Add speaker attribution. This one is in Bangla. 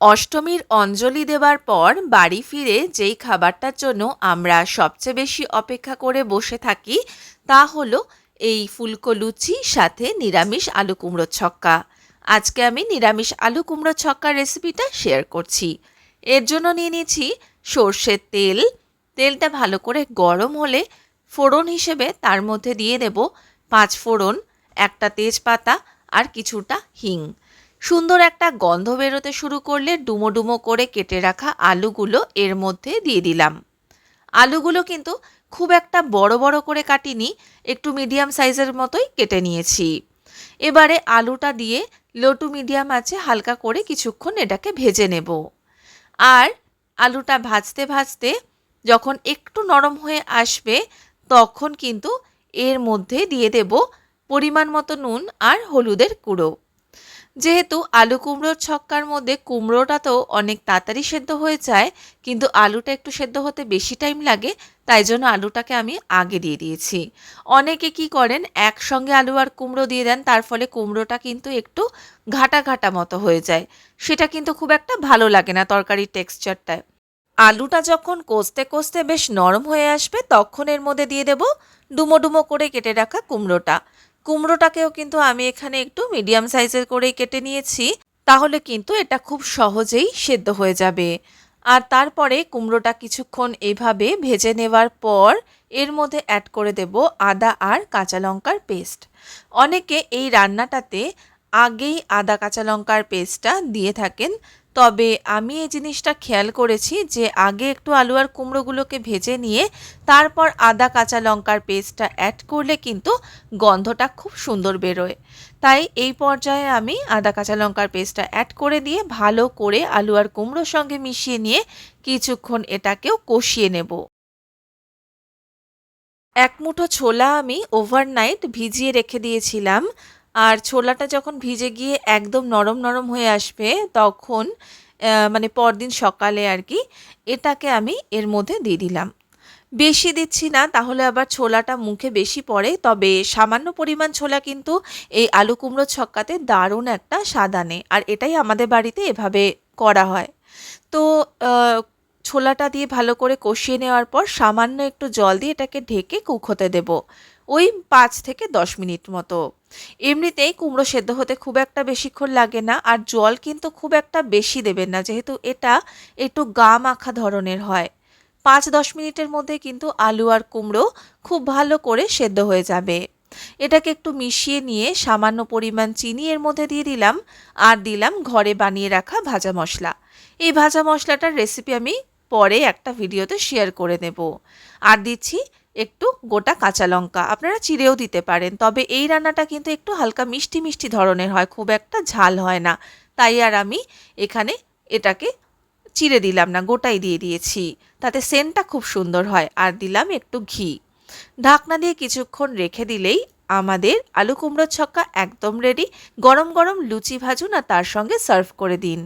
Speaker 1: অষ্টমীর অঞ্জলি দেওয়ার পর বাড়ি ফিরে যেই খাবারটার জন্য আমরা সবচেয়ে বেশি অপেক্ষা করে বসে থাকি, তা হলো এই ফুলকো লুচি, সাথে নিরামিষ আলু কুমড়ো ছক্কা। আজকে আমি নিরামিষ আলু কুমড়ো ছক্কার রেসিপিটা শেয়ার করছি। এর জন্য নিয়ে নিয়েছি সর্ষের তেল। তেলটা ভালো করে গরম হলে ফোড়ন হিসেবে তার মধ্যে দিয়ে দেব পাঁচ ফোড়ন, একটা তেজপাতা আর কিছুটা হিং। সুন্দর একটা গন্ধ বেরোতে শুরু করলে ডুমো ডুমো করে কেটে রাখা আলুগুলো এর মধ্যে দিয়ে দিলাম। আলুগুলো কিন্তু খুব একটা বড় বড় করে কাটিনি, একটু মিডিয়াম সাইজের মতোই কেটে নিয়েছি। এবারে আলুটা দিয়ে লো টু মিডিয়াম আছে হালকা করে কিছুক্ষণ এটাকে ভেজে নেব। আর আলুটা ভাজতে ভাজতে যখন একটু নরম হয়ে আসবে, তখন কিন্তু এর মধ্যে দিয়ে দেব পরিমাণ মতো নুন আর হলুদের গুঁড়ো। যেহেতু আলু কুমড়োর ছক্কার মধ্যে কুমড়োটা তো অনেক তাড়াতাড়ি সেদ্ধ হয়ে যায়, কিন্তু আলুটা একটু সেদ্ধ হতে বেশি টাইম লাগে, তাই জন্য আলুটাকে আমি আগে দিয়ে দিয়েছি। অনেকে কি করেন, একসঙ্গে আলু আর কুমড়ো দিয়ে দেন, তার ফলে কুমড়োটা কিন্তু একটু ঘাটা ঘাটা মতো হয়ে যায়। সেটা কিন্তু খুব একটা ভালো লাগে না তরকারির টেক্সচারটায় আলুটা যখন কষতে কষতে বেশ নরম হয়ে আসবে, তখন এর মধ্যে দিয়ে দেব ডুমো ডুমো করে কেটে রাখা কুমড়োটা। কুমড়োটাকেও কিন্তু আমি এখানে একটু মিডিয়াম সাইজের করেই কেটে নিয়েছি। তাহলে কিন্তু এটা খুব সহজেই সেদ্ধ হয়ে যাবে। আর তারপরে কুমড়োটা কিছুক্ষণ এভাবে ভেজে নেওয়ার পর এর মধ্যে অ্যাড করে দেব আদা আর কাঁচা লঙ্কার পেস্ট অনেকে এই রান্নাটাতে আগেই আদা কাঁচা লঙ্কার পেস্টটা দিয়ে থাকেন। তবে আমি এই জিনিসটা খেয়াল করেছি যে আগে একটু আলু আর কুমড়োগুলোকে ভেজে নিয়ে তারপর আদা, কাঁচা লঙ্কার পেস্টটা অ্যাড করলে কিন্তু গন্ধটা খুব সুন্দর বেরোয়। তাই এই পর্যায়ে আমি আদা, কাঁচা লঙ্কার পেস্টটা অ্যাড করে দিয়ে ভালো করে আলু আর কুমড়োর সঙ্গে মিশিয়ে নিয়ে কিছুক্ষণ এটাকেও কষিয়ে নেব। এক মুঠো ছোলা আমি ওভারনাইট ভিজিয়ে রেখে দিয়েছিলাম। আর ছোলাটা যখন ভিজে গিয়ে একদম নরম নরম হয়ে আসবে, তখন মানে পরদিন সকালে আর কি, এটাকে আমি এর মধ্যে দিয়ে দিলাম। বেশি দিচ্ছি না, তাহলে আবার ছোলাটা মুখে বেশি পড়ে, তবে সামান্য পরিমাণ ছোলা কিন্তু এই আলু কুমড়ো ছক্কাতে দারুণ একটা স্বাদ আনে, আর এটাই আমাদের বাড়িতে এভাবে করা হয়। তো ছোলাটা দিয়ে ভালো করে কষিয়ে নেওয়ার পর সামান্য একটু জল দিয়ে এটাকে ঢেকে কুক হতে দেবো। ওই পাঁচ থেকে দশ মিনিট মতো। এমনিতেই কুমড়ো সেদ্ধ হতে খুব একটা বেশিক্ষণ লাগে না, আর জল কিন্তু খুব একটা বেশি দেবেন না, যেহেতু এটা একটু গা মাখা ধরনের হয়। পাঁচ দশ মিনিটের মধ্যে কিন্তু আলু আর কুমড়ো খুব ভালো করে সেদ্ধ হয়ে যাবে। এটাকে একটু মিশিয়ে নিয়ে সামান্য পরিমাণ চিনি এর মধ্যে দিয়ে দিলাম, আর দিলাম ঘরে বানিয়ে রাখা ভাজা মশলা। এই ভাজা মশলাটার রেসিপি আমি পরে একটা ভিডিওতে শেয়ার করে নেব। আর দিচ্ছি একটু গোটা কাঁচা লঙ্কা। আপনারা চিড়েও দিতে পারেন, তবে এই রান্নাটা কিন্তু একটু হালকা মিষ্টি মিষ্টি ধরনের হয়, খুব একটা ঝাল হয় না। তাই আর আমি এখানে এটাকে চিড়ে দিলাম না, গোটাই দিয়ে দিয়েছি। তাতে সেন্টটা খুব সুন্দর হয়, আর দিলাম একটু ঘি। ঢাকনা দিয়ে কিছুক্ষণ রেখে দিলেই আমাদের আলু কুমড়োর ছক্কা একদম রেডি গরম গরম লুচি ভাজুন আর তার সঙ্গে সার্ভ করে দিন।